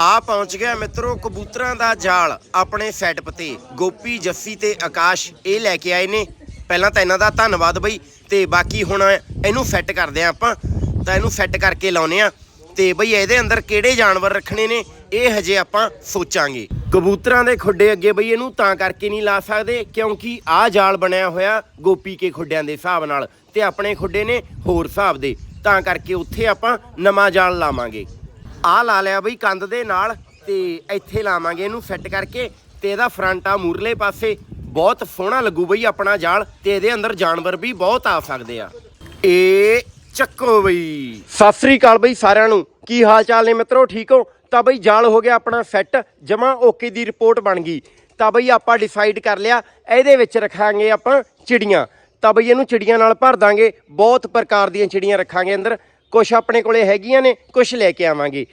ਆ ਪਹੁੰਚ ਗਿਆ ਮਿੱਤਰੋ ਕਬੂਤਰਾਂ ਦਾ ਜਾਲ, ਆਪਣੇ ਸੈਟਅਪ ਤੇ ਗੋਪੀ, ਜੱਸੀ ਤੇ ਆਕਾਸ਼ ਇਹ ਲੈ ਕੇ ਆਏ ਨੇ। ਪਹਿਲਾਂ ਤਾਂ ਇਹਨਾਂ ਦਾ ਧੰਨਵਾਦ ਬਈ, ਤੇ ਬਾਕੀ ਹੁਣ ਇਹਨੂੰ ਸੈੱਟ ਕਰਦੇ ਆ ਆਪਾਂ, ਤਾਂ ਇਹਨੂੰ ਸੈੱਟ ਕਰਕੇ ਲਾਉਨੇ ਆ ਤੇ ਬਈ ਇਹਦੇ ਅੰਦਰ ਕਿਹੜੇ ਜਾਨਵਰ ਰੱਖਣੇ ਨੇ, ਇਹ ਹਜੇ ਆਪਾਂ ਸੋਚਾਂਗੇ। ਕਬੂਤਰਾਂ ਦੇ ਖੁੱਡੇ ਅੱਗੇ ਬਈ ਇਹਨੂੰ ਤਾਂ ਕਰਕੇ ਨਹੀਂ ਲਾ ਸਕਦੇ, ਕਿਉਂਕਿ ਆਹ ਜਾਲ ਬਣਿਆ ਹੋਇਆ ਗੋਪੀ ਕੇ ਖੁੱਡਿਆਂ ਦੇ ਹਿਸਾਬ ਨਾਲ, ਤੇ ਆਪਣੇ ਖੁੱਡੇ ਨੇ ਹੋਰ ਹਿਸਾਬ ਦੇ। ਤਾਂ ਕਰਕੇ ਉੱਥੇ ਆਪਾਂ ਨਵਾਂ ਜਾਲ ਲਾਵਾਂਗੇ। ਆਹ ਲਾ ਲਿਆ ਬਈ ਕੰਧ ਦੇ ਨਾਲ ਤੇ ਇੱਥੇ ਲਾਵਾਂਗੇ ਇਹਨੂੰ ਫਿੱਟ ਕਰਕੇ ਤੇ ਇਹਦਾ ਫਰੰਟ ਆ ਮੂਰਲੇ ਪਾਸੇ। ਬਹੁਤ ਸੋਹਣਾ ਲੱਗੂ ਬਈ ਆਪਣਾ ਜਾਲ ਤੇ ਇਹਦੇ ਅੰਦਰ ਜਾਨਵਰ ਵੀ ਬਹੁਤ ਆ ਸਕਦੇ ਆ। ਇਹ ਚੱਕੋ ਬਈ। ਸਤਿ ਸ੍ਰੀ ਅਕਾਲ ਬਈ ਸਾਰਿਆਂ ਨੂੰ। ਕੀ ਹਾਲ ਚਾਲ ਨੇ ਮਿੱਤਰੋ? ਠੀਕ ਹੋ? ਤਾਂ ਬਈ ਜਾਲ ਹੋ ਗਿਆ ਆਪਣਾ ਸੈੱਟ ਜਮਾ ਓਕੇ ਦੀ ਰਿਪੋਰਟ ਬਣ ਗਈ। ਤਾਂ ਬਈ ਆਪਾਂ ਡਿਸਾਈਡ ਕਰ ਲਿਆ, ਇਹਦੇ ਵਿੱਚ ਰੱਖਾਂਗੇ ਆਪਾਂ ਚਿੜੀਆਂ। ਤਾਂ ਬਈ ਇਹਨੂੰ ਚਿੜੀਆਂ ਨਾਲ ਭਰ ਦਾਂਗੇ। ਬਹੁਤ ਪ੍ਰਕਾਰ ਦੀਆਂ ਚਿੜੀਆਂ ਰੱਖਾਂਗੇ ਅੰਦਰ। ਕੁਝ ਆਪਣੇ ਕੋਲੇ ਹੈਗੀਆਂ ਨੇ ਕੁਝ ਲੈ ਕੇ ਆਵਾਂਗੇ।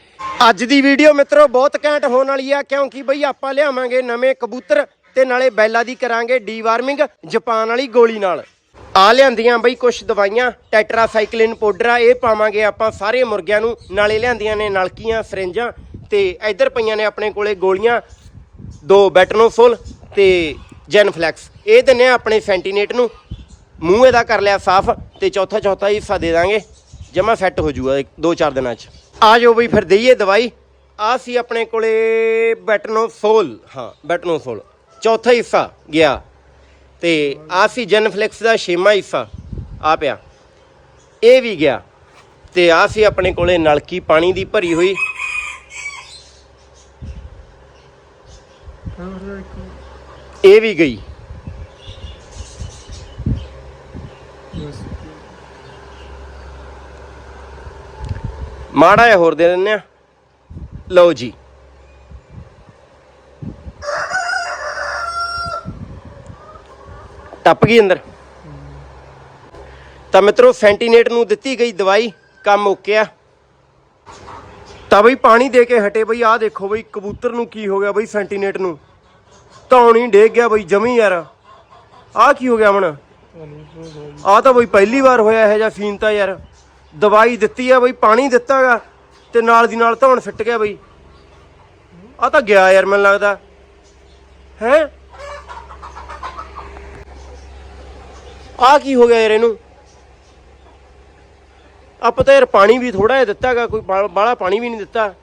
ਅੱਜ ਦੀ ਵੀਡੀਓ ਮਿੱਤਰੋ ਬਹੁਤ ਘੈਂਟ ਹੋਣ ਵਾਲੀ ਆ, ਕਿਉਂਕਿ ਬਈ ਆਪਾਂ ਲਿਆਵਾਂਗੇ ਨਵੇਂ ਕਬੂਤਰ ਤੇ ਨਾਲੇ ਬੈਲਾ ਦੀ ਕਰਾਂਗੇ ਡੀਵਾਰਮਿੰਗ ਜਾਪਾਨ ਵਾਲੀ ਗੋਲੀ ਨਾਲ। ਆ ਲਿਆਂਦੀਆਂ ਬਈ ਕੁਝ ਦਵਾਈਆਂ, ਟੈਟਰਾਸਾਈਕਲਿਨ ਪਾਊਡਰ ਆ, ਇਹ ਪਾਵਾਂਗੇ ਆਪਾਂ ਸਾਰੇ ਮੁਰਗਿਆਂ ਨੂੰ, ਨਾਲੇ ਲਿਆਂਦੀਆਂ ਨੇ ਨਲਕੀਆਂ ਸਰਿੰਜਾਂ ਤੇ ਇੱਧਰ ਪਈਆਂ ਨੇ ਆਪਣੇ ਕੋਲੇ ਗੋਲੀਆਂ, ਦੋ ਬੈਟਨੋਫੋਲ ਤੇ ਜੈਨਫਲੈਕਸ। ਇਹ ਦਿੰਨੇ ਆ ਆਪਣੇ ਸੈਂਟੀਨੇਟ ਨੂੰ। ਮੂੰਹ ਇਹਦਾ ਕਰ ਲਿਆ ਸਾਫ਼ ਤੇ ਚੌਥਾ ਚੌਥਾ ਹਿੱਸਾ ਦੇ ਦਾਂਗੇ। ਜਮਾ ਸੈੱਟ ਹੋ ਜਾਊਗਾ ਇੱਕ- ਦੋ ਚਾਰ ਦਿਨਾਂ ਚ। ਆ ਜਾਓ ਬਈ ਫਿਰ ਦਈਏ ਦਵਾਈ। ਆ ਸੀ ਆਪਣੇ ਕੋਲੇ ਬੈਟਨੋਫੋਲ ਹਾਂ ਬੈਟਨੋਫੋਲ ਚੌਥਾ ਹਿੱਸਾ ਗਿਆ। ਤੇ ਆ ਸੀ ਜੈਨਫਲੈਕਸ ਦਾ ਛੇਵਾਂ ਹਿੱਸਾ ਆ ਪਿਆ। ਇਹ ਵੀ ਗਿਆ। ਤੇ ਆ ਸੀ ਆਪਣੇ ਕੋਲੇ ਨਲਕੀ ਪਾਣੀ ਦੀ ਭਰੀ ਹੋਈ। ਇਹ ਵੀ ਗਈ। ਮਾੜਾ ਜਿਹਾ ਹੋਰ ਦੇ ਦਿੰਨੇ ਆ। ਲਓ ਜੀ। ਟੱਪ ਗਈ ਅੰਦਰ। ਤਾਂ ਮਿੱਤਰੋ ਸੈਂਟੀਨੇਟ ਨੂੰ ਦਿੱਤੀ ਗਈ ਦਵਾਈ ਕੰਮ ਓਕੇ ਆ। ਤਾਂ ਬਈ ਪਾਣੀ ਦੇ ਕੇ ਹਟੇ ਬਈ ਆਹ ਦੇਖੋ ਬਈ ਕਬੂਤਰ ਨੂੰ ਕੀ ਹੋ ਗਿਆ ਬਈ ਸੈਂਟੀਨੇਟ ਨੂੰ। ਧੌਣੀ ਡੇਗ ਗਿਆ ਬਈ ਜਮੀ ਯਾਰ। ਆਹ ਕੀ ਹੋ ਗਿਆ ਮਣ ਆਹ ਤਾਂ ਬਈ ਪਹਿਲੀ ਵਾਰ ਹੋਇਆ ਇਹ ਜਿਹਾ ਸੀਨ ਤਾਂ ਯਾਰ। ਦਵਾਈ ਦਿੱਤੀ ਆ ਬਈ, ਪਾਣੀ ਦਿੱਤਾਗਾ ਤੇ ਨਾਲ ਦੀ ਨਾਲ ਧੌਣ ਫਿੱਟ ਗਿਆ ਬਈ। ਆ ਤਾਂ ਗਿਆ ਯਾਰ ਮੈਨੂੰ ਲੱਗਦਾ। ਹੈ? ਆ ਕੀ ਹੋ ਗਿਆ ਯਾਰ ਇਹਨੂੰ? ਆਪਾਂ ਤਾਂ ਯਾਰ ਪਾਣੀ ਵੀ ਥੋੜਾ ਜਿਹਾ ਦਿੱਤਾਗਾ, ਕੋਈ ਬਾਲਾ ਪਾਣੀ ਵੀ ਨਹੀਂ ਦਿੱਤਾ।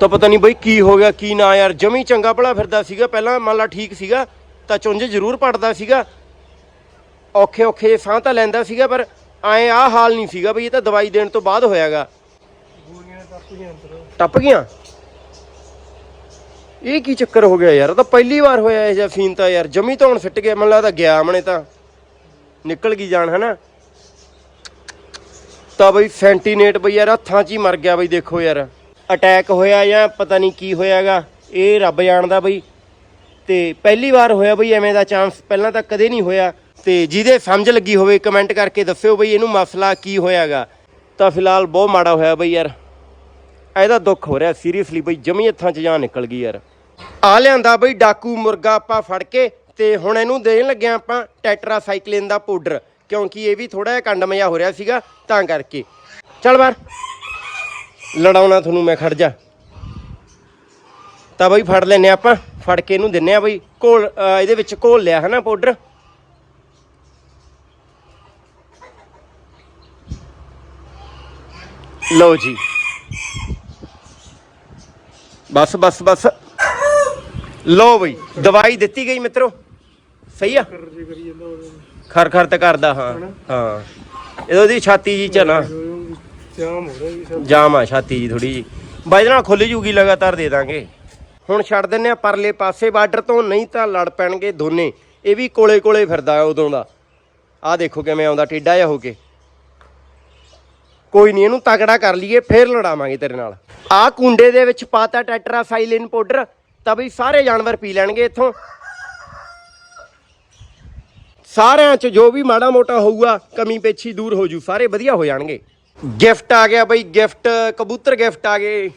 ਤਾਂ ਪਤਾ ਨਹੀਂ ਬਈ ਕੀ ਹੋ ਗਿਆ, ਕੀ ਨਾ ਯਾਰ। ਜਮੀ ਚੰਗਾ ਭਲਾ ਫਿਰਦਾ ਸੀਗਾ। ਪਹਿਲਾਂ ਮੰਨ ਲਾ ਠੀਕ ਸੀਗਾ, ਤਾਂ ਚੁੰਝ ਜ਼ਰੂਰ ਪੜਦਾ ਸੀਗਾ। ਔਖੇ ਔਖੇ ਸਾਹ ਤਾਂ ਲੈਂਦਾ ਸੀਗਾ ਪਰ ਐ ਆ ਹਾਲ ਨਹੀਂ ਸੀਗਾ ਬਈ ਇਹ ਤਾਂ ਦਵਾਈ ਦੇਣ ਤੋਂ ਬਾਅਦ ਹੋਇਆਗਾ। ਟੱਪ ਗਈਆਂ ਇਹ ਕੀ ਚੱਕਰ ਹੋ ਗਿਆ ਯਾਰ? ਇਹ ਤਾਂ ਪਹਿਲੀ ਵਾਰ ਹੋਇਆ ਇਹ ਜਿਹਾ ਫੀਨ ਤਾਂ ਯਾਰ। ਜਮੀ ਧੌਣ ਫਿੱਟ ਗਿਆ ਮੈਨੂੰ ਲੱਗਦਾ ਗਿਆ ਮਨੇ ਤਾਂ। ਨਿਕਲ ਗਈ ਜਾਨ ਹਨਾ? ਤਾਂ ਬਈ ਸੈਂਟੀਨੇਟ ਬਈ ਯਾਰ ਹੱਥਾਂ 'ਚ ਹੀ ਮਰ ਗਿਆ ਬਈ ਦੇਖੋ ਯਾਰ। ਅਟੈਕ ਹੋਇਆ ਜਾਂ ਪਤਾ ਨਹੀਂ ਕੀ ਹੋਇਆਗਾ। ਇਹ ਰੱਬ ਜਾਣਦਾ ਬਈ। ਤੇ ਪਹਿਲੀ ਵਾਰ ਹੋਇਆ ਬਈ ਐਵੇਂ ਦਾ ਚਾਂਸ ਪਹਿਲਾਂ ਤਾਂ ਕਦੇ ਨਹੀਂ ਹੋਇਆ। ਤੇ ਜਿਹਦੇ ਸਮਝ ਲੱਗੀ ਹੋਵੇ ਕਮੈਂਟ ਕਰਕੇ ਦੱਸਿਓ ਬਈ ਇਹਨੂੰ ਮਸਲਾ ਕੀ ਹੋਇਆਗਾ। ਤਾਂ ਫਿਲਹਾਲ ਬਹੁਤ ਮਾੜਾ ਹੋਇਆ ਬਈ ਯਾਰ। ਇਹਦਾ ਦੁੱਖ ਹੋ ਰਿਹਾ ਸੀਰੀਅਸਲੀ ਬਈ, ਜਮੀ ਹੱਥਾਂ 'ਚ ਜਾਨ ਨਿਕਲ ਗਈ ਯਾਰ। ਆ ਲਿਆਂਦਾ ਬਈ ਡਾਕੂ ਮੁਰਗਾ ਆਪਾਂ ਫੜ ਕੇ, ਤੇ ਹੁਣ ਇਹਨੂੰ ਦੇਣ ਲੱਗਿਆ ਆਪਾਂ ਟੈਟਰਾ ਟੈਟਰਾਸਾਈਕਲਿਨ ਦਾ ਪਾਊਡਰ, ਕਿਉਂਕਿ ਇਹ ਵੀ ਥੋੜਾ ਜਿਹਾ ਕੰਡਮਿਆ ਹੋ ਰਿਹਾ ਸੀਗਾ, ਤਾਂ ਕਰਕੇ। ਚੱਲ ਬਾਹਰ। ਲੜਾਉਣਾ ਤੁਹਾਨੂੰ ਮੈਂ ਖੜ ਜਾ। ਤਾਂ ਬਈ ਫੜ ਲੈਨੇ ਆਪਾਂ, ਫੜ ਕੇ ਇਹਨੂੰ ਦਿੰਨੇ ਆ ਬਈ। ਘੋਲ ਇਹਦੇ ਵਿੱਚ ਘੋਲ ਲਿਆ ਹਨਾ ਪਾਊਡਰ। ਲਓ ਜੀ। ਬਸ ਬਸ ਬਸ। ਲਓ ਬਈ ਦਵਾਈ ਦਿੱਤੀ ਗਈ ਮਿੱਤਰੋ। ਸਹੀ ਆ? ਖਰ ਖਰ ਤੇ ਕਰਦਾ ਹਾਂ। ਹਾਂ। ਇਹਦੀ ਛਾਤੀ ਜੀ ਚ ਨਾ। ਜਾਮ ਹੋ ਰਿਹਾ ਜੀ ਸਭ। ਜਾਮ ਆ ਛਾਤੀ ਜੀ ਥੋੜੀ ਜੀ। ਬਾਈ ਨਾਲ ਖੁੱਲ ਜੂਗੀ ਲਗਾਤਾਰ ਦੇ ਦਾਂਗੇ। ਹੁਣ ਛੱਡ ਦਿੰਨੇ ਆ ਪਰਲੇ ਪਾਸੇ ਬਾਰਡਰ ਤੋਂ ਨਹੀਂ ਤਾਂ ਲੜ ਪੈਣਗੇ ਦੋਨੇ। ਇਹ ਵੀ ਕੋਲੇ ਕੋਲੇ ਫਿਰਦਾ ਉਦੋਂ ਦਾ। ਆਹ ਦੇਖੋ ਕਿਵੇਂ ਆਉਂਦਾ ਟੇਡਾ ਜਿਹਾ ਹੋ ਕੇ। ਕੋਈ ਨਹੀਂ, ਇਹਨੂੰ ਤਕੜਾ ਕਰ ਲਈਏ, ਫੇਰ ਲੜਾਵਾਂਗੇ ਤੇਰੇ ਨਾਲ। ਆਹ ਕੁੰਡੇ ਦੇ ਵਿੱਚ ਪਾਤਾ ਟੈਟਰਾਸਾਈਲਿਨ ਪਾਊਡਰ, ਤਾਂ ਬਈ ਸਾਰੇ ਜਾਨਵਰ ਪੀ ਲੈਣਗੇ ਇੱਥੋਂ। ਸਾਰਿਆਂ 'ਚ ਜੋ ਵੀ ਮਾੜਾ ਮੋਟਾ ਹੋਊਗਾ, ਕਮੀ ਪੇਛੀ ਦੂਰ ਹੋ ਜੂ, ਸਾਰੇ ਵਧੀਆ ਹੋ ਜਾਣਗੇ। ਗਿਫਟ ਆ ਗਿਆ ਬਈ, ਗਿਫਟ, ਕਬੂਤਰ ਗਿਫਟ ਆ ਗਏ।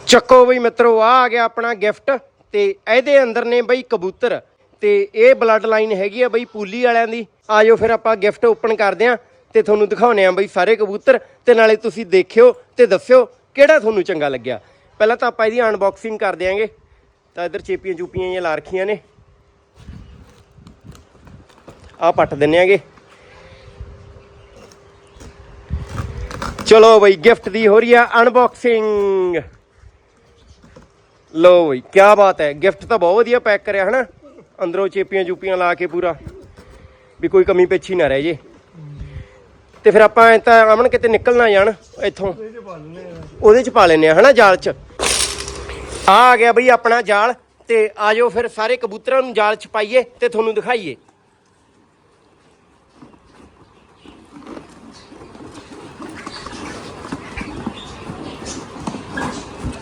ਚੱਕੋ ਬਈ ਮਿੱਤਰੋ, ਆ ਆ ਗਿਆ ਆਪਣਾ ਗਿਫਟ, ਤੇ ਇਹਦੇ ਅੰਦਰ ਨੇ ਬਈ ਕਬੂਤਰ, ਤੇ ਇਹ ਬਲੱਡ ਲਾਈਨ ਹੈਗੀ ਆ ਬਈ ਪੂਲੀ ਵਾਲਿਆਂ ਦੀ। ਆਜੋ ਫਿਰ ਆਪਾਂ ਗਿਫਟ ਓਪਨ ਕਰਦੇ ਆਂ। ਤੇ ਤੁਹਾਨੂੰ ਦਿਖਾਉਣੇ ਆ ਬਈ ਸਾਰੇ ਕਬੂਤਰ ਤੇ ਨਾਲੇ ਤੁਸੀਂ ਦੇਖਿਓ ਤੇ ਦੱਸਿਓ ਕਿਹੜਾ ਤੁਹਾਨੂੰ ਚੰਗਾ ਲੱਗਿਆ। ਪਹਿਲਾਂ ਤਾਂ ਆਪਾਂ ਇਹਦੀ ਅਨਬਾਕਸਿੰਗ ਕਰ ਦਿਆਂਗੇ। ਤਾਂ ਇੱਧਰ ਚੇਪੀਆਂ ਚੂਪੀਆਂ ਜਿਹੀਆਂ ਲਾ ਰੱਖੀਆਂ ਨੇ। ਆ ਪੱਟ ਦਿੰਨੇ ਆਗੇ। ਚਲੋ ਬਈ ਗਿਫਟ ਦੀ ਹੋ ਰਹੀ ਆ ਅਨਬਾਕਸਿੰਗ ਲੋ ਬਈ ਕੀ ਬਾਤ ਹੈ। ਗਿਫਟ ਤਾਂ ਬਹੁਤ ਵਧੀਆ ਪੈਕ ਕਰਿਆ, ਹਨਾ? ਅੰਦਰੋਂ ਚੇਪੀਆਂ ਚੂਪੀਆਂ ਲਾ ਕੇ ਪੂਰਾ। ਵੀ ਕੋਈ ਕਮੀ ਪੇਛੀ ਨਾ ਰਹਿ ਜੇ। ਤੇ ਫਿਰ ਆਪਾਂ ਐ ਤਾਂ ਅਮਨ ਕਿਤੇ ਨਿਕਲ ਨਾ ਜਾਣ ਇੱਥੋਂ। ਚ ਪਾ ਲੈਣੇ ਆ ਉਹਦੇ ਚ ਪਾ ਲੈਨੇ ਆ ਹਨਾ ਜਾਲ ਚ। ਆ ਆ ਗਿਆ ਬਈ ਆਪਣਾ ਜਾਲ ਤੇ ਆਜੋ ਫਿਰ ਸਾਰੇ ਕਬੂਤਰਾਂ ਨੂੰ ਜਾਲ ਚ ਪਾਈਏ ਤੇ ਤੁਹਾਨੂੰ ਦਿਖਾਈਏ।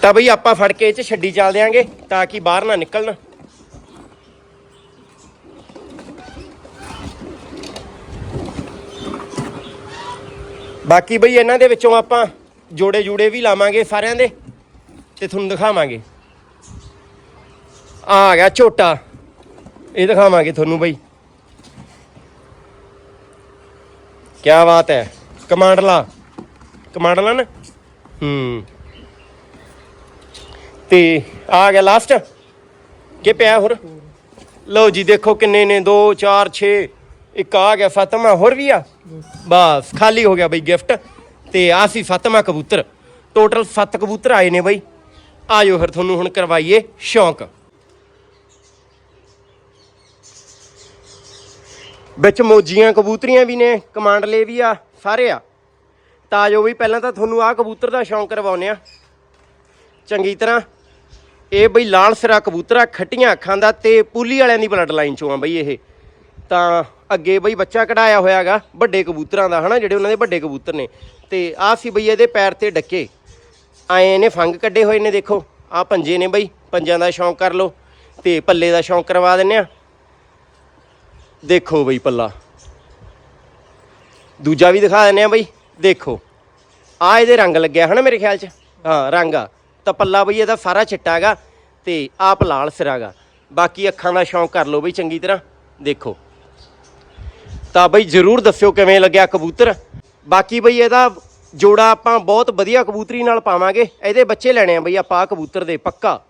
ਤਾਂ ਬਈ ਆਪਾਂ ਫੜ ਕੇ ਇਹ ਚ ਛੱਡੀ ਚੱਲ ਦਿਆਂਗੇ ਤਾਂ ਕਿ ਬਾਹਰ ਨਾ ਨਿਕਲਣ। ਬਾਕੀ ਬਈ ਇਹਨਾਂ ਦੇ ਵਿੱਚੋਂ ਆਪਾਂ ਜੋੜੇ ਜੂੜੇ ਵੀ ਲਾਵਾਂਗੇ ਸਾਰਿਆਂ ਦੇ ਤੇ ਤੁਹਾਨੂੰ ਦਿਖਾਵਾਂਗੇ। ਆ ਗਿਆ ਝੋਟਾ ਇਹ ਦਿਖਾਵਾਂਗੇ ਤੁਹਾਨੂੰ ਬਈ। ਕੀ ਬਾਤ ਹੈ। ਕਮਾਂਡਲਾ। ਕਮਾਂਡਲਾ ਨਾ। ਹੂੰ। ਤੇ ਆ ਗਿਆ ਲਾਸਟ ਕੀ ਪਿਆ ਹੋਰ? ਲਓ ਜੀ ਦੇਖੋ ਕਿੰਨੇ ਨੇ। 2 4 6 ਇੱਕ ਆ ਗਿਆ ਫਾਤਮਾ ਹੋਰ ਵੀ ਆ। ਬਸ। ਖਾਲੀ ਹੋ ਗਿਆ ਬਈ ਗਿਫਟ ਤੇ ਆ ਸੀ ਫਾਤਮਾ ਕਬੂਤਰ। ਟੋਟਲ 7 ਕਬੂਤਰ ਆਏ ਨੇ ਬਈ। ਆਜੋ ਫਿਰ ਤੁਹਾਨੂੰ ਹੁਣ ਕਰਵਾਈਏ ਸ਼ੌਂਕ। ਵਿੱਚ ਮੋਜੀਆਂ ਕਬੂਤਰੀਆਂ ਵੀ ਨੇ ਕਮਾਂਡਲੇ ਵੀ ਆ ਸਾਰੇ ਆ। ਤਾਂ ਆਜੋ ਵੀ ਪਹਿਲਾਂ ਤਾਂ ਤੁਹਾਨੂੰ ਆ ਕਬੂਤਰ ਦਾ ਸ਼ੌਂਕ ਕਰਵਾਉਨੇ ਆ ਚੰਗੀ ਤਰ੍ਹਾਂ। ਇਹ ਬਈ ਲਾਲ ਸਿਰਾ ਕਬੂਤਰ ਆ ਖੱਟੀਆਂ ਅੱਖਾਂ ਦਾ ਤੇ ਪੂਲੀ ਵਾਲਿਆਂ ਦੀ ਬਲੱਡ ਲਾਈਨ ਚੋਂ ਆ ਬਈ ਇਹ। ਤਾਂ ਅੱਗੇ ਬਈ ਬੱਚਾ ਕਢਾਇਆ ਹੋਇਆਗਾ, ਵੱਡੇ ਕਬੂਤਰਾਂ ਦਾ, ਹਨਾ, ਜਿਹੜੇ ਉਹਨਾਂ ਦੇ ਵੱਡੇ ਕਬੂਤਰ ਨੇ। ਤੇ ਆਹ ਸੀ ਬਈ ਇਹਦੇ ਪੈਰ ਤੇ ਡੱਕੇ। ਆਏ ਨੇ ਫੰਗ ਕੱਢੇ ਹੋਏ ਨੇ, ਦੇਖੋ। ਆਹ ਪੰਜੇ ਨੇ ਬਈ, ਪੰਜਾਂ ਦਾ ਸ਼ੌਂਕ ਕਰ ਲਓ। ਤੇ ਪੱਲੇ ਦਾ ਸ਼ੌਂਕ ਕਰਵਾ ਦਿੰਨੇ ਆ। ਦੇਖੋ ਬਈ ਪੱਲਾ। ਦੂਜਾ ਵੀ ਦਿਖਾ ਦਿੰਨੇ ਆ ਬਈ, ਦੇਖੋ। ਆ ਇਹਦੇ ਰੰਗ ਲੱਗਿਆ, ਹਨਾ, ਮੇਰੇ ਖਿਆਲ ਚ? ਹਾਂ, ਰੰਗ ਆ। ਤਾਂ ਪੱਲਾ ਬਈ ਇਹਦਾ ਸਾਰਾ ਚਿੱਟਾ ਹੈਗਾ, ਤੇ ਆਪ ਲਾਲ ਸਿਰਾਗਾ ਬਾਕੀ ਅੱਖਾਂ ਦਾ ਸ਼ੌਂਕ ਕਰ ਲਓ ਬਈ, ਚੰਗੀ ਤਰ੍ਹਾਂ। ਦੇਖੋ। ਤਾਂ ਬਈ ਜਰੂਰ ਦੱਸਿਓ ਕਿਵੇਂ ਲੱਗਿਆ ਕਬੂਤਰ। ਬਾਕੀ ਬਈ ਇਹਦਾ ਜੋੜਾ ਆਪਾਂ ਬਹੁਤ ਵਧੀਆ ਕਬੂਤਰੀ ਨਾਲ ਪਾਵਾਂਗੇ। ਇਹਦੇ ਬੱਚੇ ਲੈਣੇ ਆ ਬਈ ਆਪਾਂ ਆਹ ਕਬੂਤਰ ਦੇ, ਪੱਕਾ।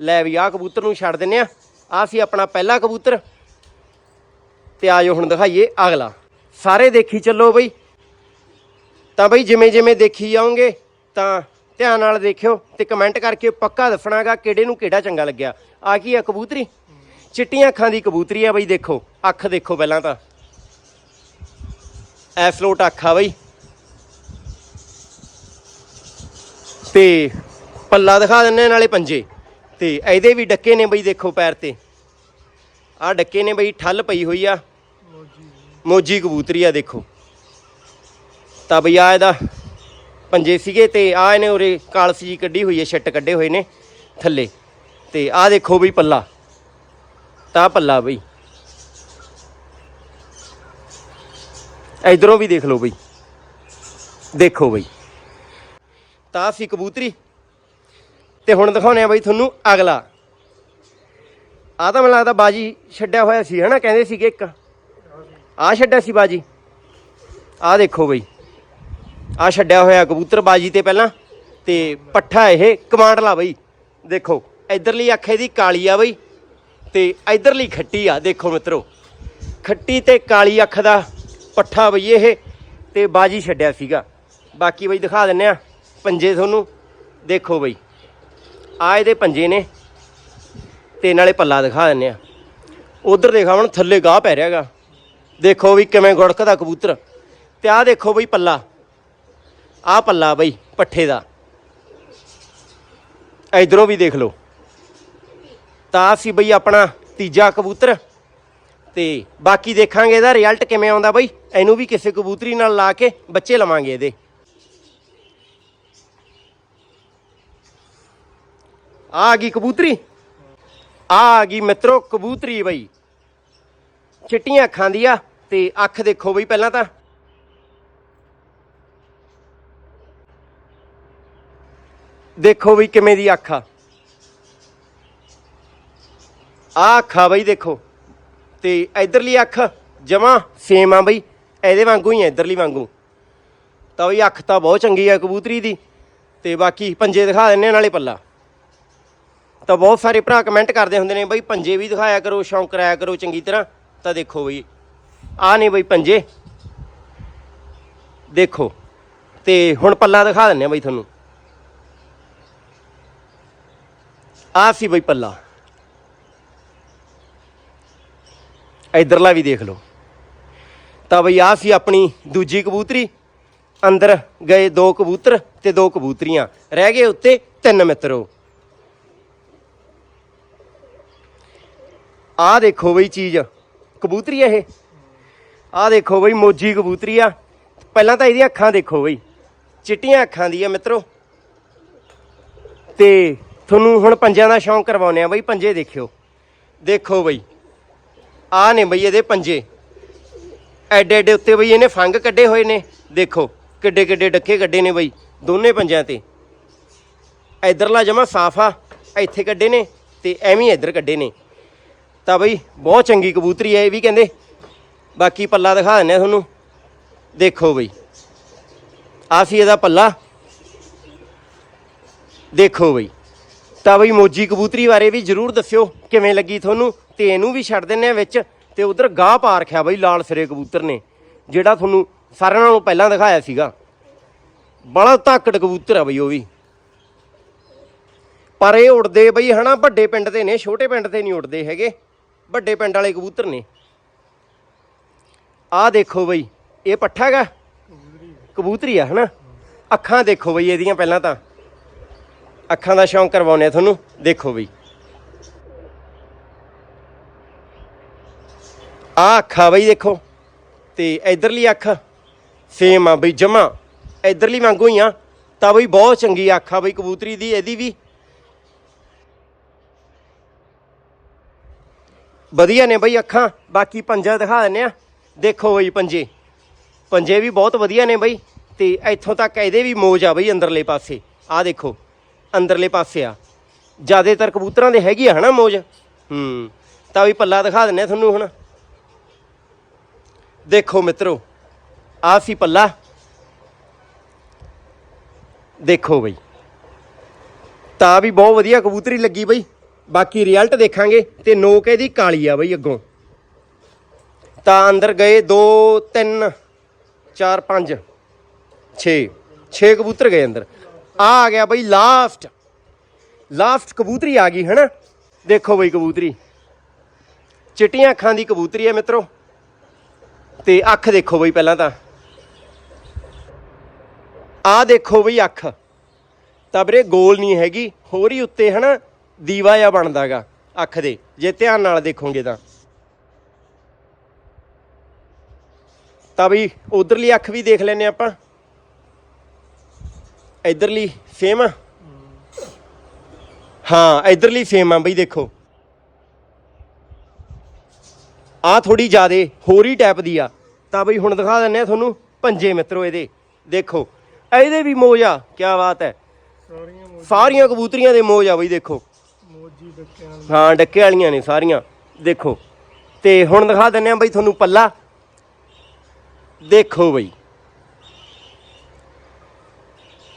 ਲੈ ਵੀ ਆਹ ਕਬੂਤਰ ਨੂੰ ਛੱਡ ਦਿੰਨੇ ਆ। ਆਹ ਸੀ ਆਪਣਾ ਪਹਿਲਾ ਕਬੂਤਰ। ਤੇ ਆਜੋ ਹੁਣ ਦਿਖਾਈਏ ਅਗਲਾ। ਸਾਰੇ ਦੇਖੀ ਚੱਲੋ ਬਈ। ਤਾਂ ਬਈ ਜਿਵੇਂ ਜਿਵੇਂ ਦੇਖੀ ਜਾਓਗੇ, ਤਾਂ ਧਿਆਨ ਨਾਲ ਦੇਖਿਓ ਤੇ ਕਮੈਂਟ ਕਰਕੇ ਪੱਕਾ ਦੱਸਣਾਗਾ ਕਿਹੜੇ ਨੂੰ ਕਿਹੜਾ ਚੰਗਾ ਲੱਗਿਆ। ਆ ਕੀ ਆ ਕਬੂਤਰੀ? ਚਿੱਟੀਆਂ ਅੱਖਾਂ ਦੀ ਕਬੂਤਰੀ ਆ ਬਈ ਦੇਖੋ। ਅੱਖ ਦੇਖੋ ਪਹਿਲਾਂ ਤਾਂ। ਐਫਲੋਟ ਆਖਾ ਬਈ। ਤੇ ਪੱਲਾ ਦਿਖਾ ਦਿੰਨੇ ਨਾਲੇ ਪੰਜੇ। ਤੇ ਇਹਦੇ ਵੀ ਡੱਕੇ ਨੇ ਬਈ ਦੇਖੋ ਪੈਰ ਤੇ। ਆ ਡੱਕੇ ਨੇ ਬਈ, ਠੱਲ ਪਈ ਹੋਈ ਆ। ਮੋਜੀ ਕਬੂਤਰੀ ਆ ਦੇਖੋ। ਤਾਂ ਬਈ ਆ ਇਹਦਾ ਪੰਜੇ ਸੀਗੇ ਤੇ ਆ ਇਹਨੇ ਉਰੇ ਕਾਲਸ ਜੀ ਕੱਢੀ ਹੋਈ ਹੈ ਛੱਟ ਕੱਢੇ ਹੋਏ ਨੇ ਥੱਲੇ। ਤੇ ਆ ਦੇਖੋ ਬਈ ਪੱਲਾ। ਤਾਂ ਆਹ ਪੱਲਾ ਬਈ। ਇਧਰੋਂ ਵੀ ਦੇਖ ਲਓ ਬਈ। ਦੇਖੋ ਬਈ। ਤਾਂ ਆਹ ਸੀ ਕਬੂਤਰੀ। ਤੇ ਹੁਣ ਦਿਖਾਉਣੇ ਆ ਬਈ ਤੁਹਾਨੂੰ ਅਗਲਾ। ਆ ਤਾਂ ਮੈਨੂੰ ਲੱਗਦਾ ਬਾਜੀ ਛੱਡਿਆ ਹੋਇਆ ਸੀ, ਹਨਾ? ਕਹਿੰਦੇ ਸੀਗੇ ਇੱਕ। ਆ ਛੱਡਿਆ ਸੀ ਬਾਜੀ। ਆ ਦੇਖੋ ਬਈ। ਆ ਛੱਡਿਆ ਹੋਇਆ ਕਬੂਤਰ ਬਾਜੀ ਤੇ ਪਹਿਲਾਂ। ਤੇ ਪੱਠਾ ਇਹ ਕਮਾਂਡਲਾ ਬਈ। ਦੇਖੋ, ਇਧਰਲੀ ਅੱਖ ਇਹਦੀ ਕਾਲੀ ਆ ਬਈ। ਤੇ ਇਧਰਲੀ ਖੱਟੀ ਆ। ਦੇਖੋ ਮਿੱਤਰੋ। ਖੱਟੀ ਤੇ ਕਾਲੀ ਅੱਖ ਦਾ ਪੱਠਾ ਬਈ ਇਹ, ਤੇ ਬਾਜੀ ਛੱਡਿਆ ਸੀਗਾ। ਬਾਕੀ ਬਈ ਦਿਖਾ ਦਿੰਨੇ ਆ ਪੰਜੇ ਤੁਹਾਨੂੰ। ਦੇਖੋ ਬਈ, ਆ ਇਹਦੇ ਪੰਜੇ ਨੇ, ਤੇ ਨਾਲੇ ਪੱਲਾ ਦਿਖਾ ਦਿੰਨੇ ਆ। ਉਧਰ ਦੇਖਾ ਹੁਣ ਥੱਲੇ ਗਾਹ ਪੈ ਰਿਹਾਗਾ। ਦੇਖੋ ਵੀ ਕਿਵੇਂ ਗੁੜਕਦਾ ਕਬੂਤਰ। ਤੇ ਆਹ ਦੇਖੋ ਬਈ ਪੱਲਾ। ਆਹ ਪੱਲਾ ਬਈ ਪੱਠੇ ਦਾ। ਇਧਰੋਂ ਵੀ ਦੇਖ ਲਓ। ਤਾਂ ਆਹ ਸੀ ਬਈ ਆਪਣਾ ਤੀਜਾ ਕਬੂਤਰ। ਤੇ ਬਾਕੀ ਦੇਖਾਂਗੇ ਇਹਦਾ ਰਿਜ਼ਲਟ ਕਿਵੇਂ ਆਉਂਦਾ ਬਈ। ਇਹਨੂੰ ਵੀ ਕਿਸੇ ਕਬੂਤਰੀ ਨਾਲ ਲਾ ਕੇ ਬੱਚੇ ਲਵਾਂਗੇ ਇਹਦੇ। ਆ ਗਈ ਕਬੂਤਰੀ। ਆ ਆ ਗਈ ਮਿੱਤਰੋ ਕਬੂਤਰੀ ਬਈ। ਚਿੱਟੀਆਂ ਅੱਖਾਂ ਦੀ ਆ ਤੇ ਅੱਖ ਦੇਖੋ ਬਈ ਪਹਿਲਾਂ ਤਾਂ। ਦੇਖੋ ਬਈ ਕਿਵੇਂ ਦੀ ਅੱਖ ਆ। ਆ ਅੱਖ ਆ ਬਈ ਦੇਖੋ। ਤੇ ਇਧਰਲੀ ਅੱਖ ਜਮਾ ਸੇਮ ਆ ਬਈ। ਇਹਦੇ ਵਾਂਗੂ ਹੀ ਆ, ਇਧਰਲੀ ਵਾਂਗੂ। ਤਾਂ ਬਈ ਅੱਖ ਤਾਂ ਬਹੁਤ ਚੰਗੀ ਆ ਕਬੂਤਰੀ ਦੀ। ਤੇ ਬਾਕੀ ਪੰਜੇ ਦਿਖਾ ਦਿੰਨੇ ਆ ਨਾਲੇ ਪੱਲਾ। ਤਾਂ ਬਹੁਤ ਸਾਰੇ ਭਰਾ ਕਮੈਂਟ ਕਰਦੇ ਹੁੰਦੇ ਨੇ, ਬਈ ਪੰਜੇ ਵੀ ਦਿਖਾਇਆ ਕਰੋ, ਸ਼ੌਂਕ ਕਰਾਇਆ ਕਰੋ ਚੰਗੀ ਤਰ੍ਹਾਂ। ਤਾਂ ਦੇਖੋ ਬਈ ਆਹ ਨੇ ਬਈ ਪੰਜੇ। ਦੇਖੋ, ਤੇ ਹੁਣ ਪੱਲਾ ਦਿਖਾ ਦਿੰਨੇ ਆ ਬਈ ਤੁਹਾਨੂੰ। ਆਹ ਸੀ ਬਈ ਪੱਲਾ। ਇਧਰਲਾ ਵੀ ਦੇਖ ਲਓ। ਤਾਂ ਬਈ ਆਹ ਸੀ ਆਪਣੀ ਦੂਜੀ ਕਬੂਤਰੀ। ਅੰਦਰ ਗਏ ਦੋ ਕਬੂਤਰ ਤੇ ਦੋ ਕਬੂਤਰੀਆਂ। ਰਹਿ ਗਏ ਉੱਤੇ ਤਿੰਨ ਮਿੱਤਰੋ। ਆਹ ਦੇਖੋ ਬਈ ਚੀਜ਼। ਕਬੂਤਰੀ ਆ ਇਹ। ਆਹ ਦੇਖੋ ਬਈ ਮੋਜੀ ਕਬੂਤਰੀ ਆ। ਪਹਿਲਾਂ ਤਾਂ ਇਹਦੀਆਂ ਅੱਖਾਂ ਦੇਖੋ ਬਈ। ਚਿੱਟੀਆਂ ਅੱਖਾਂ ਦੀ ਆ ਮਿੱਤਰੋ। ਤੇ ਤੁਹਾਨੂੰ ਹੁਣ ਪੰਜਿਆਂ ਦਾ ਸ਼ੌਂਕ ਕਰਵਾਉਂਦੇ ਆ ਬਈ, ਪੰਜੇ ਦੇਖਿਓ। ਦੇਖੋ ਬਈ। ਆਹ ਨੇ ਬਈ ਇਹਦੇ ਪੰਜੇ। ਐਡੇ ਐਡੇ ਉੱਤੇ ਬਈ ਇਹਨੇ ਫੰਗ ਕੱਢੇ ਹੋਏ ਨੇ। ਦੇਖੋ ਕਿੱਡੇ ਕਿੱਡੇ ਡੱਕੇ ਕੱਢੇ ਨੇ ਬਈ ਦੋਨੇ ਪੰਜਿਆਂ ਤੇ। ਇਧਰਲਾ ਜਮਾ ਸਾਫ਼ ਆ, ਇੱਥੇ ਕੱਢੇ ਨੇ ਤੇ ਐਵੇਂ ਹੀ ਇੱਧਰ ਕੱਢੇ ਨੇ। ਤਾਂ ਬਈ ਬਹੁਤ ਚੰਗੀ ਕਬੂਤਰੀ ਹੈ ਇਹ ਵੀ ਕਹਿੰਦੇ। ਬਾਕੀ ਪੱਲਾ ਦਿਖਾ ਦਿੰਨੇ ਆ ਤੁਹਾਨੂੰ। ਦੇਖੋ ਬਈ ਆ ਸੀ ਇਹਦਾ ਪੱਲਾ। ਦੇਖੋ ਬਈ। ਤਾਂ ਬਈ ਮੋਜੀ ਕਬੂਤਰੀ ਬਾਰੇ ਵੀ ਜਰੂਰ ਦੱਸਿਓ, ਕਿਵੇਂ ਲੱਗੀ ਤੁਹਾਨੂੰ? ਤੇ ਇਹਨੂੰ ਵੀ ਛੱਡ ਦਿੰਨੇ ਆ ਵਿੱਚ, ਤੇ ਉਧਰ ਗਾਹ ਪਾ ਰੱਖਿਆ ਬਈ ਲਾਲ ਸਿਰੇ ਕਬੂਤਰ ਨੇ, ਜਿਹੜਾ ਤੁਹਾਨੂੰ ਸਾਰਿਆਂ ਨਾਲੋਂ ਪਹਿਲਾਂ ਦਿਖਾਇਆ ਸੀਗਾ। ਬੜਾ ਤਾਕੜ ਕਬੂਤਰ ਆ ਬਈ ਉਹ ਵੀ। ਪਰ ਇਹ ਉੜਦੇ ਬਈ ਹਨਾ, ਵੱਡੇ ਪਿੰਡ ਦੇ ਨੇ, ਛੋਟੇ ਪਿੰਡ ਤੇ ਨਹੀਂ ਉੜਦੇ ਹੈਗੇ, ਵੱਡੇ ਪਿੰਡ ਵਾਲੇ ਕਬੂਤਰ ਨੇ। ਆਹ ਦੇਖੋ ਬਈ, ਇਹ ਪੱਠਾ ਹੈਗਾ? ਕਬੂਤਰੀ ਆ ਹਨਾ? ਅੱਖਾਂ ਦੇਖੋ ਬਈ ਇਹਦੀਆਂ ਪਹਿਲਾਂ ਤਾਂ। ਅੱਖਾਂ ਦਾ ਸ਼ੌਂਕ ਕਰਵਾਉਨੇ ਆ ਤੁਹਾਨੂੰ, ਦੇਖੋ ਬਈ ਆਹ ਅੱਖਾਂ ਬਈ ਦੇਖੋ, ਤੇ ਇਧਰਲੀ ਅੱਖ ਸੇਮ ਆ ਬਈ, ਜਮਾ। ਇਧਰਲੀ ਵਾਂਗੂ ਹੀ ਆ, ਤਾਂ ਬਈ ਬਹੁਤ ਚੰਗੀ ਅੱਖ ਆ ਬਈ, ਕਬੂਤਰੀ ਦੀ, ਇਹਦੀ ਵੀ। ਵਧੀਆ ਨੇ ਬਈ ਅੱਖਾਂ, ਬਾਕੀ ਪੰਜਾ ਦਿਖਾ ਦਿੰਨੇ ਆ। ਦੇਖੋ ਬਈ ਪੰਜੇ। ਪੰਜੇ ਵੀ ਬਹੁਤ ਵਧੀਆ ਨੇ ਬਈ, ਤੇ ਇੱਥੋਂ ਤੱਕ ਇਹਦੇ ਵੀ ਮੋਜ ਆ ਬਈ, ਅੰਦਰਲੇ ਪਾਸੇ। ਆਹ ਦੇਖੋ। ਅੰਦਰਲੇ ਪਾਸੇ ਆ। ਜ਼ਿਆਦਾਤਰ ਕਬੂਤਰਾਂ ਦੇ ਹੈਗੀ ਆ ਹਨਾ ਮੋਜ? ਹੂੰ। ਤਾਂ ਵੀ ਪੱਲਾ ਦਿਖਾ ਦਿੰਨੇ ਆ ਤੁਹਾਨੂੰ ਹੁਣ। ਦੇਖੋ ਮਿੱਤਰੋ ਆ ਸੀ ਪੱਲਾ। ਦੇਖੋ ਬਈ। ਤਾਂ ਵੀ ਬਹੁਤ ਵਧੀਆ ਕਬੂਤਰੀ ਲੱਗੀ ਬਈ। ਬਾਕੀ ਰਿਜ਼ਲਟ ਦੇਖਾਂਗੇ ਤੇ ਨੋਕ ਇਹਦੀ ਕਾਲੀ ਆ ਬਈ ਅੱਗੋਂ। ਤਾਂ ਅੰਦਰ ਗਏ 2 3 4 5 6 6 ਕਬੂਤਰ ਗਏ ਅੰਦਰ। ਆ ਆ ਗਿਆ ਬਈ ਲਾਸਟ ਲਾਸਟ ਕਬੂਤਰੀ ਆ ਗਈ, ਹਨਾ? ਦੇਖੋ ਬਈ ਕਬੂਤਰੀ। ਚਿੱਟੀਆਂ ਅੱਖਾਂ ਦੀ ਕਬੂਤਰੀ ਹੈ ਮਿੱਤਰੋ। ਤੇ ਅੱਖ ਦੇਖੋ ਬਈ ਪਹਿਲਾਂ ਤਾਂ। ਆ ਦੇਖੋ ਬਈ ਅੱਖ। ਤਾਂ ਵੀਰੇ ਗੋਲ ਨਹੀਂ ਹੈਗੀ, ਹੋਰ ਹੀ ਉੱਤੇ, ਹਨਾ? ਦੀਵਾ ਜਿਹਾ ਬਣਦਾਗਾ ਅੱਖ ਦੇ। ਜੇ ਧਿਆਨ ਨਾਲ ਦੇਖੋਗੇ ਤਾਂ। ਤਾਂ ਬਈ ਉਧਰਲੀ ਅੱਖ ਵੀ ਦੇਖ ਲੈਨੇ ਆਪਾਂ। ਇਧਰਲੀ ਸੇਮ ਹਾਂ ਇਧਰਲੀ ਸੇਮ ਆ ਬਈ ਦੇਖੋ। ਆ ਥੋੜੀ ਜ਼ਿਆਦੇ ਹੋਰ ਹੀ ਟਾਈਪ ਦੀ ਆ। ਤਾਂ ਬਈ ਹੁਣ ਦਿਖਾ ਦਿੰਨੇ ਆ ਤੁਹਾਨੂੰ ਪੰਜੇ ਮਿੱਤਰੋ ਇਹਦੇ। ਦੇਖੋ ਇਹਦੇ ਵੀ ਮੋਜ ਆ ਕੀ ਬਾਤ ਹੈ। ਸਾਰੀਆਂ ਕਬੂਤਰੀਆਂ ਦੇ ਮੋਜ ਆ ਬਈ ਦੇਖੋ। ਹਾਂ ਡੱਕੇ ਵਾਲੀਆਂ ਨੇ ਸਾਰੀਆਂ ਦੇਖੋ। ਤੇ ਹੁਣ ਦਿਖਾ ਦਿੰਨੇ ਆ ਬਈ ਤੁਹਾਨੂੰ ਪੱਲਾ। ਦੇਖੋ ਬਈ।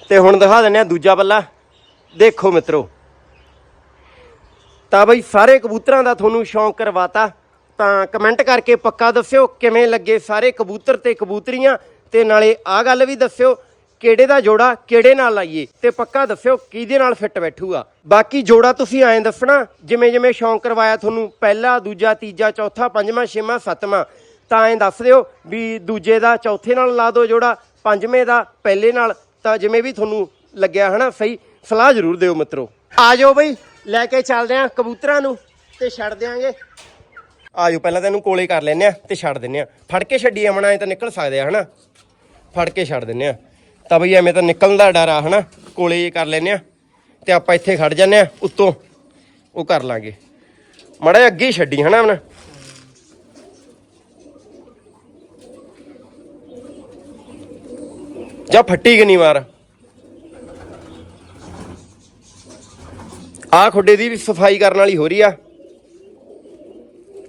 ਤੇ ਹੁਣ ਦਿਖਾ ਦਿੰਨੇ ਆ ਦੂਜਾ ਪੱਲਾ। ਦੇਖੋ ਮਿੱਤਰੋ। ਤਾਂ ਬਈ ਸਾਰੇ ਕਬੂਤਰਾਂ ਦਾ ਤੁਹਾਨੂੰ ਸ਼ੌਂਕ ਕਰਵਾਤਾ। ਤਾਂ ਕਮੈਂਟ ਕਰਕੇ ਪੱਕਾ ਦੱਸਿਓ ਕਿਵੇਂ ਲੱਗੇ ਸਾਰੇ ਕਬੂਤਰ ਤੇ ਕਬੂਤਰੀਆਂ। ਤੇ ਨਾਲੇ ਆਹ ਗੱਲ ਵੀ ਦੱਸਿਓ ਕਿਹੜੇ ਦਾ ਜੋੜਾ ਕਿਹੜੇ ਨਾਲ ਲਾਈਏ। ਤੇ ਪੱਕਾ ਦੱਸਿਓ ਕਿਹਦੇ ਨਾਲ ਫਿੱਟ ਬੈਠੂਗਾ। ਬਾਕੀ ਜੋੜਾ ਤੁਸੀਂ ਐਂ ਦੱਸਣਾ ਜਿਵੇਂ ਜਿਵੇਂ ਸ਼ੌਂਕ ਕਰਵਾਇਆ ਤੁਹਾਨੂੰ ਪਹਿਲਾ, ਦੂਜਾ, ਤੀਜਾ, ਚੌਥਾ, ਪੰਜਵਾਂ, ਛੇਵਾਂ, ਸੱਤਵਾਂ। ਤਾਂ ਐਂ ਦੱਸ ਦਿਓ ਵੀ ਦੂਜੇ ਦਾ ਚੌਥੇ ਨਾਲ ਲਾ ਦਿਓ ਜੋੜਾ, ਪੰਜਵੇਂ ਦਾ ਪਹਿਲੇ ਨਾਲ ਤਾਂ ਜਿਵੇਂ ਵੀ ਤੁਹਾਨੂੰ ਲੱਗਿਆ, ਹਨਾ? ਸਹੀ ਸਲਾਹ ਜ਼ਰੂਰ ਦਿਓ ਮਿੱਤਰੋ। ਆ ਜਾਓ ਬਈ, ਲੈ ਕੇ ਚੱਲਦੇ ਆਂ ਕਬੂਤਰਾਂ ਨੂੰ ਤੇ ਛੱਡ ਦਿਆਂਗੇ। ਆ ਜਾਓ, ਪਹਿਲਾਂ ਤਾਂ ਇਹਨੂੰ ਕੋਲੇ ਕਰ ਲੈਨੇ ਆ ਤੇ ਛੱਡ ਦਿੰਨੇ ਆ। ਫੜ ਕੇ ਛੱਡੀ ਮਣਾ ਐ ਤਾਂ ਨਿਕਲ ਸਕਦੇ ਆ, ਹਨਾ? ਫੜ ਕੇ ਛੱਡ ਦਿੰਨੇ ਆ। ਤਾਂ ਬਈ ਐਵੇਂ ਤਾਂ ਨਿਕਲਣ ਦਾ ਡਰ ਆ, ਹਨਾ? ਕੋਲੇ ਕਰ ਲੈਨੇ ਆ ਤੇ ਆਪਾਂ ਇੱਥੇ ਖੜ ਜਾਂਦੇ ਆ, ਉੱਤੋਂ ਉਹ ਕਰ ਲਾਂਗੇ। ਮੜਾ ਜਿਹਾ ਅੱਗੇ ਹੀ ਛੱਡੀ, ਹਨਾ, ਆਪਣਾ? ਜਾ ਫੱਟੀ ਕਿ ਨਹੀਂ ਮਾਰ ਆ ਖੁੱਡੇ ਦੀ ਵੀ ਸਫ਼ਾਈ ਕਰਨ ਵਾਲੀ ਹੋ ਰਹੀ ਆ।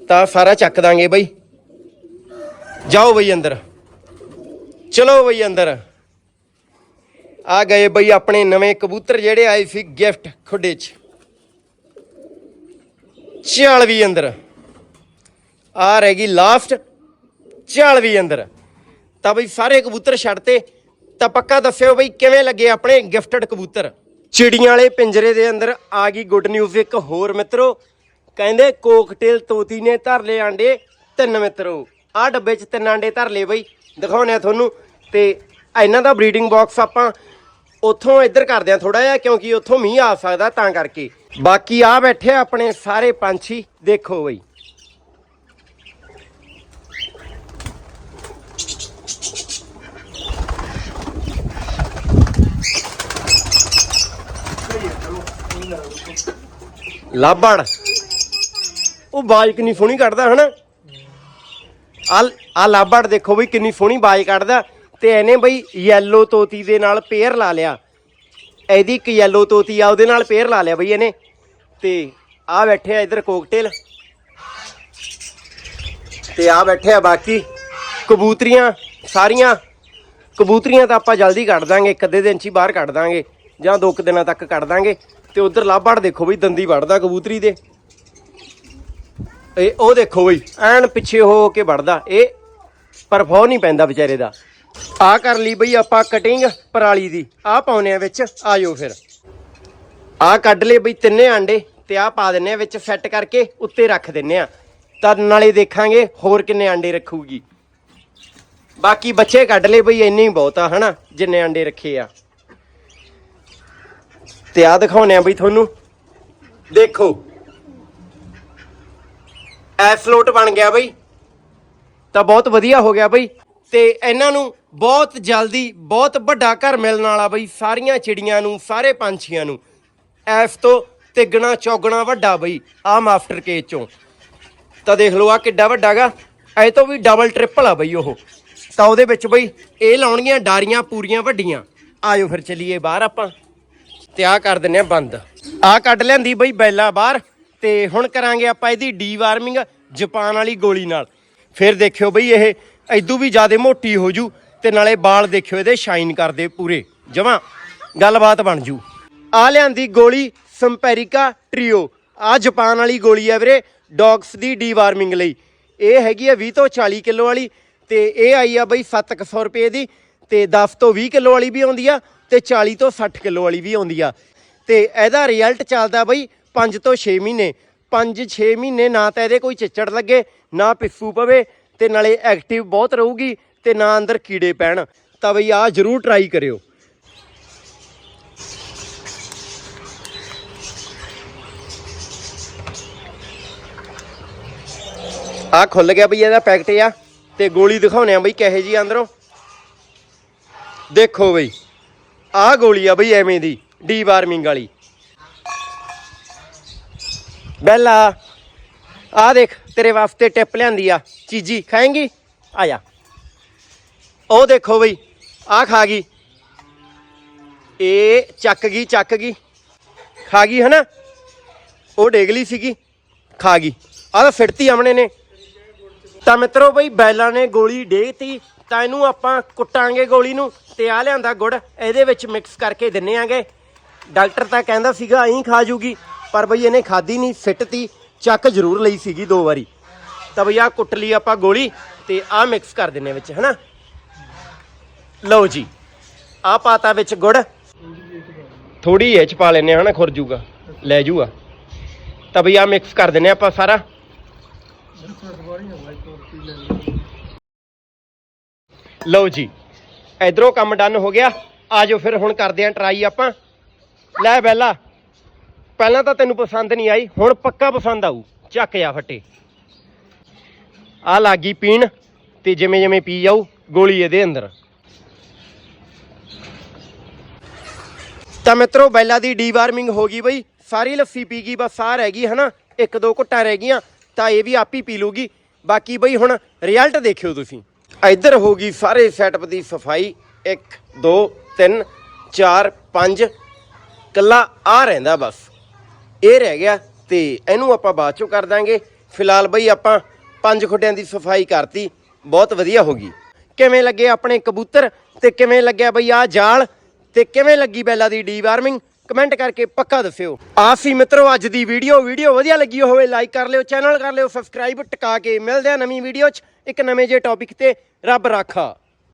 ਤਾਂ ਸਾਰਾ ਚੱਕ ਦਾਂਗੇ ਬਈ। ਜਾਓ ਬਈ ਅੰਦਰ। ਚਲੋ ਬਈ ਅੰਦਰ। ਆ ਗਏ ਬਈ ਆਪਣੇ ਨਵੇਂ ਕਬੂਤਰ ਜਿਹੜੇ ਆਏ ਸੀ ਗਿਫਟ ਖੁੱਡੇ 'ਚ। ਚੱਲ ਵੀ ਅੰਦਰ। ਆ ਰਹਿ ਗਈ ਲਾਸਟ ਚੱਲ ਵੀ ਅੰਦਰ। ਤਾਂ ਬਈ ਸਾਰੇ ਕਬੂਤਰ ਛੱਡਤੇ ਤਾਂ ਪੱਕਾ ਦੱਸਿਓ ਬਈ ਕਿਵੇਂ ਲੱਗੇ ਆਪਣੇ ਗਿਫਟਡ ਕਬੂਤਰ? ਚਿੜੀਆਂ ਵਾਲੇ ਪਿੰਜਰੇ ਦੇ ਅੰਦਰ ਆ ਗਈ ਗੁੱਡ ਨਿਊਜ਼ ਇੱਕ ਹੋਰ ਮਿੱਤਰੋ। ਕਹਿੰਦੇ ਕੋਕਟੇਲ ਤੋਤੀ ਨੇ ਧਰ ਲਏ ਆਂਡੇ, ਤਿੰਨ ਮਿੱਤਰੋ। ਆ ਡੱਬੇ 'ਚ ਤਿੰਨ ਆਂਡੇ ਧਰ ਲਏ ਬਈ ਦਿਖਾਉਣੇ ਆ ਤੁਹਾਨੂੰ। ਤੇ ਇਹਨਾਂ ਦਾ ਬਰੀਡਿੰਗ ਬਾਕਸ ਆਪਾਂ ਉੱਥੋਂ ਇੱਧਰ ਕਰਦੇ ਆ ਥੋੜਾ ਜਿਹਾ, ਕਿਉਂਕਿ ਉੱਥੋਂ ਮੀਂਹ ਆ ਸਕਦਾ ਤਾਂ ਕਰਕੇ। ਬਾਕੀ ਆ ਬੈਠੇ ਆ ਆਪਣੇ ਸਾਰੇ ਪੰਛੀ, ਦੇਖੋ ਬਈ। ਲਾਬੜ। ਉਹ ਬਾਜ ਕਿੰਨੀ ਸੋਹਣੀ ਕੱਢਦਾ, ਹਨਾ? ਆ ਆ ਲਾਬੜ ਦੇਖੋ ਬਈ, ਕਿੰਨੀ ਸੋਹਣੀ ਬਾਜ ਕੱਢਦਾ। ਤੇ ਇਹਨੇ ਬਈ ਯੈਲੋ ਤੋਤੀ ਦੇ ਨਾਲ ਪੇਅਰ ਲਾ ਲਿਆ। ਇਹਦੀ ਇੱਕ ਯੈਲੋ ਤੋਤੀ ਆ, ਉਹਦੇ ਨਾਲ ਪੇਅਰ ਲਾ ਲਿਆ ਬਈ ਇਹਨੇ। ਤੇ ਆ ਬੈਠੇ ਆ ਇਧਰ ਕੋਕਟੇਲ ਤੇ ਆ ਬੈਠੇ ਆ ਬਾਕੀ ਕਬੂਤਰੀਆਂ, ਸਾਰੀਆਂ। ਕਬੂਤਰੀਆਂ ਤਾਂ ਆਪਾਂ ਜਲਦੀ ਕੱਢ ਦਾਂਗੇ, ਇੱਕ ਅੱਧੇ ਦਿਨ ਚ ਹੀ ਬਾਹਰ ਕੱਢ ਦਾਂਗੇ। ਜਾਂ ਦੋ ਕੁ ਦਿਨਾਂ ਤੱਕ ਕੱਢ ਦਾਂਗੇ। ਤੇ ਉਧਰ ਲਾਭੜ ਦੇਖੋ ਬਈ, ਦੰਦੀ ਵੜਦਾ ਕਬੂਤਰੀ ਦੇ। ਇਹ ਉਹ ਦੇਖੋ ਬਈ, ਐਨ ਪਿੱਛੇ ਹੋ ਕੇ ਵੜਦਾ ਇਹ ਪਰਫੋ ਨਹੀਂ ਪੈਂਦਾ ਵਿਚਾਰੇ ਦਾ। ਆ ਕਰ ਲਈ ਬਈ ਆਪਾਂ ਕਟਿੰਗ ਪਰਾਲੀ ਦੀ। ਆ ਪਾਉਨੇ ਆ ਵਿੱਚ, ਆਜੋ ਫਿਰ। ਆ ਕੱਢ ਲਏ ਬਈ ਤਿੰਨੇ ਆਂਡੇ ਤੇ ਆ ਪਾ ਦਿੰਨੇ ਆ ਵਿੱਚ ਸੈੱਟ ਕਰਕੇ, ਉੱਤੇ ਰੱਖ ਦਿੰਨੇ ਆ। ਤਾਂ ਨਾਲੇ ਦੇਖਾਂਗੇ ਹੋਰ ਕਿੰਨੇ ਆਂਡੇ ਰੱਖੂਗੀ। ਬਾਕੀ ਬੱਚੇ ਕੱਢ ਲਏ ਬਈ, ਇੰਨੇ ਹੀ ਬਹੁਤ ਆ, ਹਨਾ, ਜਿੰਨੇ ਆਂਡੇ ਰੱਖੇ ਆ। ਤੇ ਆ ਦਿਖਾਉਨੇ ਆ ਬਈ ਤੁਹਾਨੂੰ। ਦੇਖੋ। ਐਫਲੋਟ ਬਣ ਗਿਆ ਬਈ। ਤਾਂ ਬਹੁਤ ਵਧੀਆ ਹੋ ਗਿਆ ਬਈ। ਤੇ ਇਹਨਾਂ ਨੂੰ ਬਹੁਤ ਜਲਦੀ ਬਹੁਤ ਵੱਡਾ ਘਰ ਮਿਲਣ ਵਾਲਾ ਬਈ, ਸਾਰੀਆਂ ਚਿੜੀਆਂ ਨੂੰ, ਸਾਰੇ ਪੰਛੀਆਂ ਨੂੰ। ਐਫ ਤੋਂ ਤਿੱਗਣਾ, ਚੌਗਣਾ ਵੱਡਾ ਬਈ ਆ ਮਾਸਟਰ ਕੇਜ ਚੋਂ। ਤਾਂ ਦੇਖ ਲਓ ਆ ਕਿੱਡਾ ਵੱਡਾਗਾ ਐ ਤੋਂ ਵੀ ਡਬਲ ਟ੍ਰਿਪਲ ਆ ਬਈ ਉਹ। ਤਾਂ ਉਹਦੇ ਵਿੱਚ ਬਈ, ਇਹ ਲਾਉਣਗੀਆਂ ਡਾਰੀਆਂ ਪੂਰੀਆਂ ਵੱਡੀਆਂ। ਆਇਓ ਫਿਰ ਚਲੀਏ ਬਾਹਰ ਆਪਾਂ। ਤੇ ਆਹ ਕਰ ਦਿੰਨੇ ਆ ਬੰਦ। ਆਹ ਕੱਢ ਲਿਆਂਦੀ ਬਈ ਬੈਲਾ ਬਾਹਰ ਤੇ ਹੁਣ ਕਰਾਂਗੇ ਆਪਾਂ ਇਹਦੀ ਡੀਵਾਰਮਿੰਗ ਜਾਪਾਨ ਵਾਲੀ ਗੋਲੀ ਨਾਲ। ਫਿਰ ਦੇਖਿਓ ਬਈ ਇਹ ਐਦੂ ਵੀ ਜ਼ਿਆਦਾ ਮੋਟੀ ਹੋ ਜੂ ਤੇ ਨਾਲੇ ਬਾਲ ਦੇਖਿਓ ਇਹਦੇ ਸ਼ਾਈਨ ਕਰਦੇ ਪੂਰੇ। ਜਮਾਂ ਗੱਲਬਾਤ ਬਣ ਜੂ। ਆ ਲਿਆਂਦੀ ਗੋਲੀ ਸੰਪੈਰਿਕਾ ਟ੍ਰੀਓ। ਆ ਜਾਪਾਨ ਵਾਲੀ ਗੋਲੀ ਆ ਵੀਰੇ ਡੌਗਸ ਦੀ ਡੀਵਾਰਮਿੰਗ ਲਈ। ਇਹ ਹੈਗੀ ਆ 20 ਤੋਂ 40 ਕਿਲੋ ਵਾਲੀ ਤੇ ਇਹ ਆਈ ਆ ਬਈ 700 ਰੁਪਏ ਦੀ ਤੇ 10 ਤੋਂ 20 ਕਿਲੋ ਵਾਲੀ ਵੀ ਆਉਂਦੀ ਆ ਤੇ 40 ਤੋਂ 60 ਕਿਲੋ ਵਾਲੀ ਵੀ ਆਉਂਦੀ ਆ। ਤੇ ਇਹਦਾ ਰਿਜ਼ਲਟ ਚੱਲਦਾ ਬਈ 5 ਤੋਂ 6 ਮਹੀਨੇ। 5-6 ਮਹੀਨੇ ਨਾ ਤਾਂ ਇਹਦੇ ਕੋਈ ਚਿੱਚੜ ਲੱਗੇ, ਨਾ ਪਿੱਸੂ ਪਵੇ ਤੇ ਨਾਲੇ ਐਕਟਿਵ ਬਹੁਤ ਰਹੂਗੀ ਤੇ ਨਾ ਅੰਦਰ ਕੀੜੇ ਪੈਣ। ਤਾਂ ਬਈ ਆ ਜਰੂਰ ਟਰਾਈ ਕਰਿਓ। ਆ ਖੁੱਲ ਗਿਆ ਬਈ ਇਹਦਾ ਪੈਕਟ ਆ ਤੇ ਗੋਲੀ ਦਿਖਾਉਣੇ ਆ ਬਈ ਕਿਹੇ ਜੀ ਅੰਦਰੋਂ। ਦੇਖੋ ਬਈ, ਆਹ ਗੋਲੀ ਆ ਬਈ ਐਵੇਂ ਦੀ ਡੀ ਵਾਰਮਿੰਗ ਵਾਲੀ। ਬੈਲਾ ਆ ਦੇਖ, ਤੇਰੇ ਵਾਸਤੇ ਟਿਪ ਲਿਆਂਦੀ ਆ, ਚੀਜੀ, ਖਾਏਂਗੀ? ਆ ਜਾ। ਉਹ ਦੇਖੋ ਬਈ ਆ ਖਾ ਗਈ। ਇਹ ਚੱਕ ਗਈ ਚੱਕ ਗਈ। ਖਾ ਗਈ, ਹਨਾ? ਉਹ ਡੇਗਲੀ ਸੀਗੀ, ਖਾ ਗਈ। ਆਹ ਤਾਂ ਫਿਰਤੀ ਆਮਣੇ ਨੇ। ਤਾਂ ਮਿੱਤਰੋ ਬਈ, ਬੈਲਾਂ ਨੇ ਗੋਲੀ ਡੇਗਤੀ, ਤਾਂ ਇਹਨੂੰ ਆਪਾਂ ਕੁੱਟਾਂਗੇ ਗੋਲੀ ਨੂੰ ਤੇ ਆ ਲਿਆਂਦਾ ਗੁੜ, ਇਹਦੇ ਵਿੱਚ ਮਿਕਸ ਕਰਕੇ ਦਿੰਨੇ ਆਂਗੇ। ਡਾਕਟਰ ਤਾਂ ਕਹਿੰਦਾ ਸੀਗਾ, ਐਂ ਖਾ ਜੂਗੀ ਪਰ ਬਈ ਇਹਨੇ ਖਾਦੀ ਨਹੀਂ, ਸਿੱਟਤੀ, ਚੱਕ ਜ਼ਰੂਰ ਲਈ ਸੀਗੀ ਦੋ ਵਾਰੀ। ਤਾਂ ਬਈ ਆ ਕੁੱਟ ਲਈ ਆਪਾਂ ਗੋਲੀ ਤੇ ਆ ਮਿਕਸ ਕਰ ਦਿੰਨੇ ਵਿੱਚ, ਹਨਾ? ਲਓ ਜੀ ਆ ਪਾਤਾ ਵਿੱਚ ਗੁੜ। ਥੋੜੀ ਇਹ ਚ ਪਾ ਲੈਨੇ ਹਨਾ, ਖੁਰ ਜੂਗਾ, ਲੈ ਜੂਗਾ। ਤਾਂ ਬਈ ਆ ਮਿਕਸ ਕਰ ਦਿੰਨੇ ਆਪਾਂ ਸਾਰਾ। ਲਓ ਜੀ, ਇਧਰੋਂ ਕੰਮ ਡਨ ਹੋ ਗਿਆ। ਆਜੋ ਫਿਰ ਹੁਣ ਕਰਦੇ ਆਂ ਟਰਾਈ ਆਪਾਂ। ਲੈ ਬੈਲਾ, ਪਹਿਲਾਂ ਤਾਂ ਤੈਨੂੰ ਪਸੰਦ ਨਹੀਂ ਆਈ, ਹੁਣ ਪੱਕਾ ਪਸੰਦ ਆਊ। ਚੱਕ ਜਾ ਫੱਟੇ। ਆ ਲੱਗੀ ਪੀਣ, ਤੇ ਜਿਵੇਂ ਜਿਵੇਂ ਪੀ ਜਾਊ, ਗੋਲੀ ਇਹਦੇ ਅੰਦਰ। ਤਾਂ ਮਿੱਤਰੋ, ਬੈਲਾ ਦੀ ਡੀਵਾਰਮਿੰਗ ਹੋ ਗਈ ਬਈ। ਸਾਰੀ ਲੱਸੀ ਪੀ ਗਈ, ਬਸ ਆ ਰਹਿ ਗਈ, ਹਨਾ? ਇੱਕ ਦੋ ਘੁੱਟਾਂ ਰਹਿ ਗਈਆਂ। ਤਾਂ ਇਹ ਵੀ ਆਪ ਹੀ ਪੀ ਲੂਗੀ। ਬਾਕੀ ਬਈ ਹੁਣ ਰਿਜ਼ਲਟ ਦੇਖਿਓ ਤੁਸੀਂ। ਇੱਧਰ ਹੋ ਗਈ ਸਾਰੇ ਸੈਟਅਪ ਦੀ ਸਫ਼ਾਈ। 1 2 3 4 5 ਕੱਲਾ ਆ ਰਹਿੰਦਾ ਬਸ। ਇਹ ਰਹਿ ਗਿਆ ਤੇ ਇਹਨੂੰ ਆਪਾਂ ਬਾਅਦ ਚੋਂ ਕਰ ਦਾਂਗੇ। ਫਿਲਹਾਲ ਬਈ ਆਪਾਂ ਪੰਜ ਖੁੱਡਿਆਂ ਦੀ ਸਫ਼ਾਈ ਕਰਤੀ। ਬਹੁਤ ਵਧੀਆ ਹੋ ਗਈ। ਕਿਵੇਂ ਲੱਗੇ ਆਪਣੇ ਕਬੂਤਰ ਤੇ ਕਿਵੇਂ ਲੱਗਿਆ ਬਈ ਆ ਜਾਲ ਤੇ ਕਿਵੇਂ ਲੱਗੀ ਬੈਲਾ ਦੀ ਡੀਵਾਰਮਿੰਗ ਕਮੈਂਟ ਕਰਕੇ ਪੱਕਾ ਦੱਸਿਓ। ਆ ਸੀ ਮਿੱਤਰੋ, ਅੱਜ ਦੀ ਵੀਡੀਓ ਵੀਡੀਓ ਵਧੀਆ ਲੱਗੀ ਹੋਵੇ ਲਾਈਕ ਕਰ ਲਿਓ ਚੈਨਲ ਕਰ ਲਿਓ ਸਬਸਕ੍ਰਾਈਬ ਟਿਕਾ ਕੇ। ਮਿਲਦੇ ਆ ਨਵੀਂ ਵੀਡੀਓ 'ਚ। ਇੱਕ ਨਵੇਂ ਜੇ ਟੌਪਿਕ ਤੇ ਰੱਬ ਰਾਖਾ।